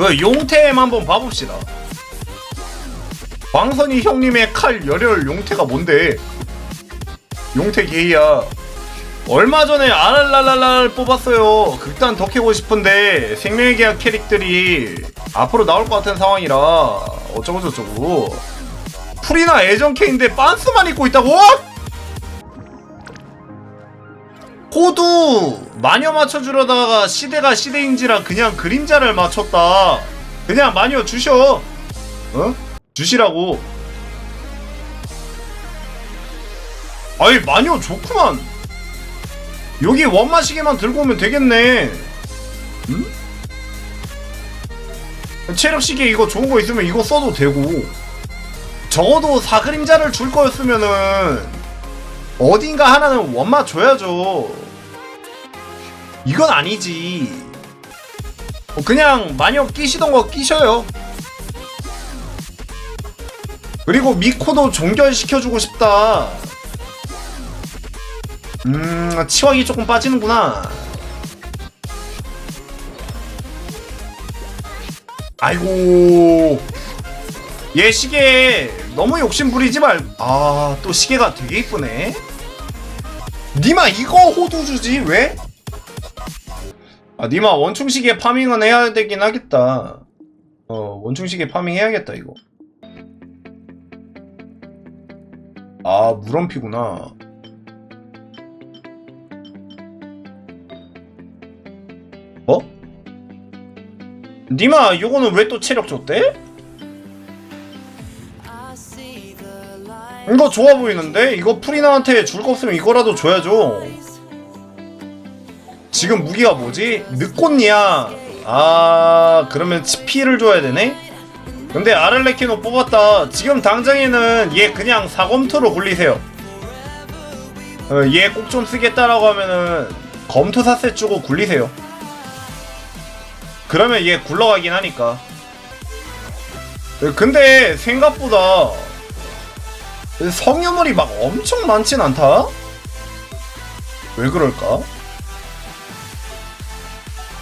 그 용태엠 한번 봐봅시다. 광선이 형님의 칼 열혈 용태가 뭔데? 용태 게이야. 얼마 전에 아랄랄랄랄 뽑았어요. 극단 더 캐고 싶은데 생명의 계약 캐릭들이 앞으로 나올 것 같은 상황이라 어쩌고 저쩌고. 풀이나 애정 캐인데 빤스만 입고 있다고? 호두 마녀 맞춰주려다가 시대가 시대인지라 그냥 그림자를 맞췄다. 그냥 마녀 주셔. 어? 주시라고. 아이 마녀 좋구만. 여기 원마시계만 들고 오면 되겠네. 응? 체력 시계 이거 좋은 거 있으면 이거 써도 되고. 적어도 사그림자를 줄 거였으면은 어딘가 하나는 원마 줘야죠. 이건 아니지. 어, 그냥 마녀 끼시던 거 끼셔요. 그리고 미코도 종결시켜주고 싶다. 음, 치wak이 조금 빠지는구나. 아이고. 얘 시계 너무 욕심 부리지 말. 아, 또 시계가 되게 이쁘네. 니마 이거 호두 주지 왜? 아, 니마 원충시계 파밍은 해야 되긴 하겠다. 어, 원충시계 파밍 해야겠다 이거. 아, 물원피구나. 어? 니마 요거는 왜 또 체력 줬대? 이거 좋아 보이는데? 이거 프리나한테 줄 거 없으면 이거라도 줘야죠. 지금 무기가 뭐지? 늑꽃이야. 아, 그러면 치피를 줘야 되네? 근데 아를레키노 뽑았다. 지금 당장에는 얘 그냥 사검투로 굴리세요. 어, 얘꼭 좀 쓰겠다라고 하면은 검투 사세 주고 굴리세요. 그러면 얘 굴러가긴 하니까. 어, 근데 생각보다 성유물이 막 엄청 많진 않다? 왜 그럴까?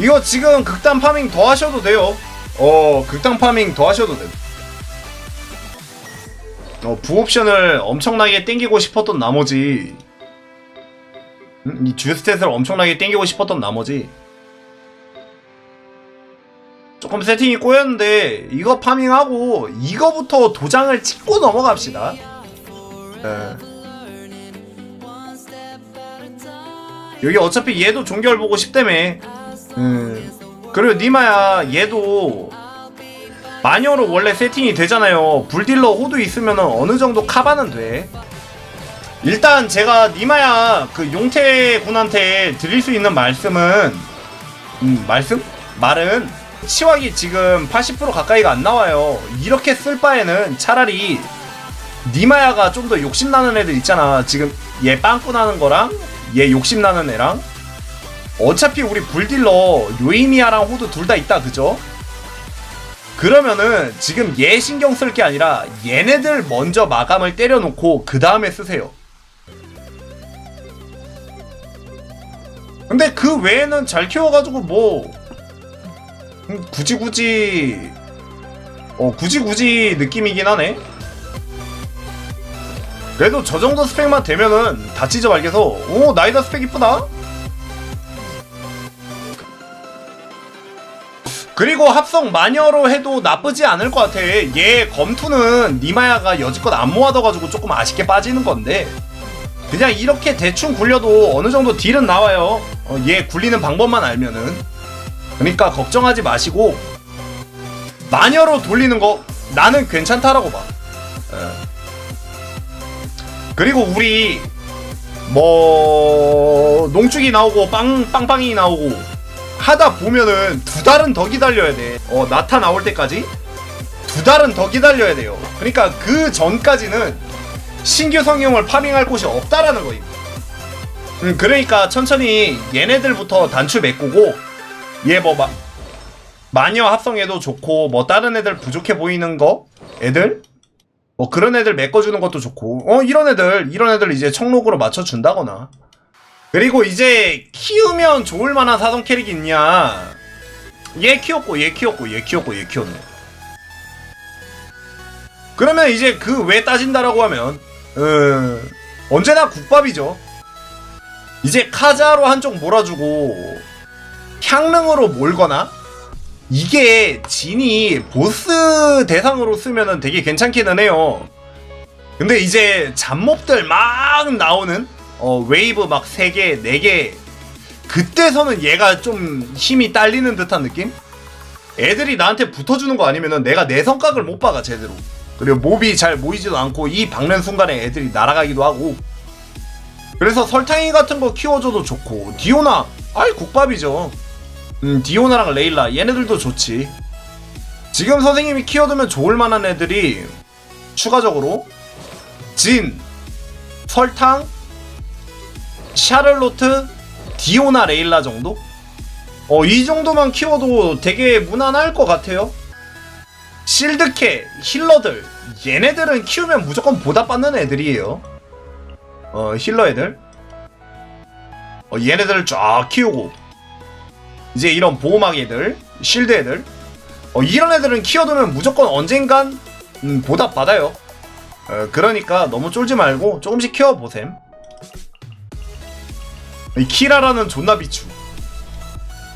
이거 지금 극단 파밍 더 하셔도 돼요. 어, 극단 파밍 더 하셔도 돼. 어, 부옵션을 엄청나게 땡기고 싶었던 나머지, 음, 이 주스탯을 엄청나게 땡기고 싶었던 나머지, 조금 세팅이 꼬였는데, 이거 파밍하고, 이거부터 도장을 찍고 넘어갑시다. 예. 여기 어차피 얘도 종결 보고 싶다며. 음. 그리고 니마야 얘도 마녀로 원래 세팅이 되잖아요. 불딜러 호두 있으면 어느 정도 카바는 돼. 일단 제가 니마야 그 용태 군한테 드릴 수 있는 말씀은 음, 말씀? 말은 치wak이 지금 80% 가까이가 안 나와요. 이렇게 쓸 바에는 차라리 니마야가 좀 더 욕심나는 애들 있잖아. 지금 얘 빵꾸 나는 거랑 얘 욕심나는 애랑 어차피 우리 불딜러 요이미아랑 호두 둘 다 있다 그죠? 그러면은 지금 얘 신경 쓸 게 아니라 얘네들 먼저 마감을 때려놓고 그 다음에 쓰세요. 근데 그 외에는 잘 키워가지고 뭐 음, 굳이 굳이 어 굳이 굳이 느낌이긴 하네. 그래도 저 정도 스펙만 되면은 다 찢어 말게서 오 나이다 스펙 이쁘다. 그리고 합성 마녀로 해도 나쁘지 않을 것 같아. 얘 검투는 니마야가 여지껏 안 모아둬가지고 조금 아쉽게 빠지는 건데 그냥 이렇게 대충 굴려도 어느 정도 딜은 나와요. 어, 얘 굴리는 방법만 알면은. 그러니까 걱정하지 마시고 마녀로 돌리는 거 나는 괜찮다라고 봐. 예. 그리고 우리 뭐 농축이 나오고 빵 빵빵이 나오고 하다 보면은 두 달은 더 기다려야 돼. 어 나타 나올 때까지 두 달은 더 기다려야 돼요. 그러니까 그 전까지는 신규 성형을 파밍할 곳이 없다라는 거임. 음, 그러니까 천천히 얘네들부터 단추 메꾸고 얘뭐 마, 마녀 합성해도 좋고 뭐 다른 애들 부족해 보이는 거 애들 뭐 그런 애들 메꿔주는 것도 좋고 어 이런 애들 이런 애들 이제 청록으로 맞춰준다거나 그리고 이제 키우면 좋을 만한 사성 캐릭이 있냐? 얘 키웠고 얘 키웠고 얘 키웠고 얘 키웠네. 그러면 이제 그 왜 따진다라고 하면 어, 언제나 국밥이죠. 이제 카자로 한쪽 몰아주고 향릉으로 몰거나 이게 진이 보스 대상으로 쓰면은 되게 괜찮기는 해요. 근데 이제 잡몹들 막 나오는 어, 웨이브 막 3개, 4개. 그때서는 얘가 좀 힘이 딸리는 듯한 느낌? 애들이 나한테 붙어주는 거 아니면은 내가 내 성각을 못 박아 제대로. 그리고 몹이 잘 모이지도 않고 이 박는 순간에 애들이 날아가기도 하고. 그래서 설탕이 같은 거 키워줘도 좋고. 디오나 아이 국밥이죠. 음 디오나랑 레일라 얘네들도 좋지. 지금 선생님이 키워두면 좋을 만한 애들이 추가적으로 진 설탕 샤를로트 디오나 레일라 정도? 어, 이 정도만 키워도 되게 무난할 것 같아요. 실드캐, 힐러들, 얘네들은 키우면 무조건 보답받는 애들이에요. 어, 힐러 애들. 어, 얘네들을 쫙 키우고. 이제 이런 보호막 애들, 실드 애들. 어, 이런 애들은 키워두면 무조건 언젠간 음, 보답받아요. 어, 그러니까 너무 쫄지 말고 조금씩 키워보셈. 이 키라라는 존나 비추.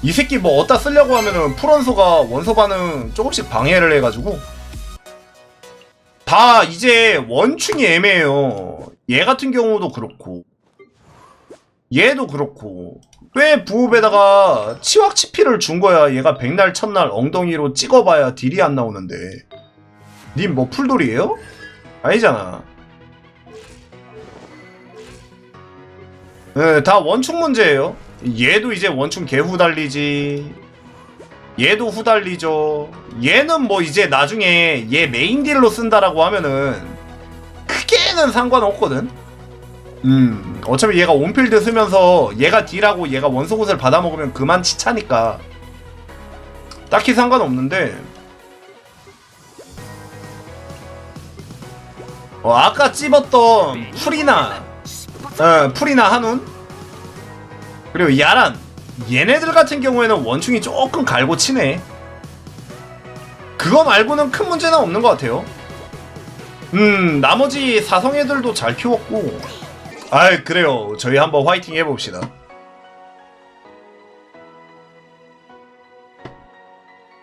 이 새끼 뭐 어디다 쓰려고 하면은 풀원소가 원소 반응 조금씩 방해를 해가지고 다 이제 원충이 애매해요. 얘 같은 경우도 그렇고 얘도 그렇고 왜 부업에다가 치왁치피를 준 거야. 얘가 백날 첫날 엉덩이로 찍어봐야 딜이 안 나오는데 님 뭐 풀돌이에요? 아니잖아. 네, 다 원충 문제예요. 얘도 이제 원충 개 후 달리지. 얘도 후 달리죠. 얘는 뭐 이제 나중에 얘 메인 딜로 쓴다라고 하면은 크게는 상관없거든. 음, 어차피 얘가 온필드 쓰면서 얘가 딜하고 얘가 원소 곳을 받아먹으면 그만 치차니까 딱히 상관없는데 어, 아까 찝었던 풀이나 어, 풀이나 한운. 그리고 야란 얘네들 같은 경우에는 원충이 조금 갈고 치네 그거 말고는 큰 문제는 없는 것 같아요. 음 나머지 사성 애들도 잘 키웠고. 아이 그래요. 저희 한번 화이팅 해봅시다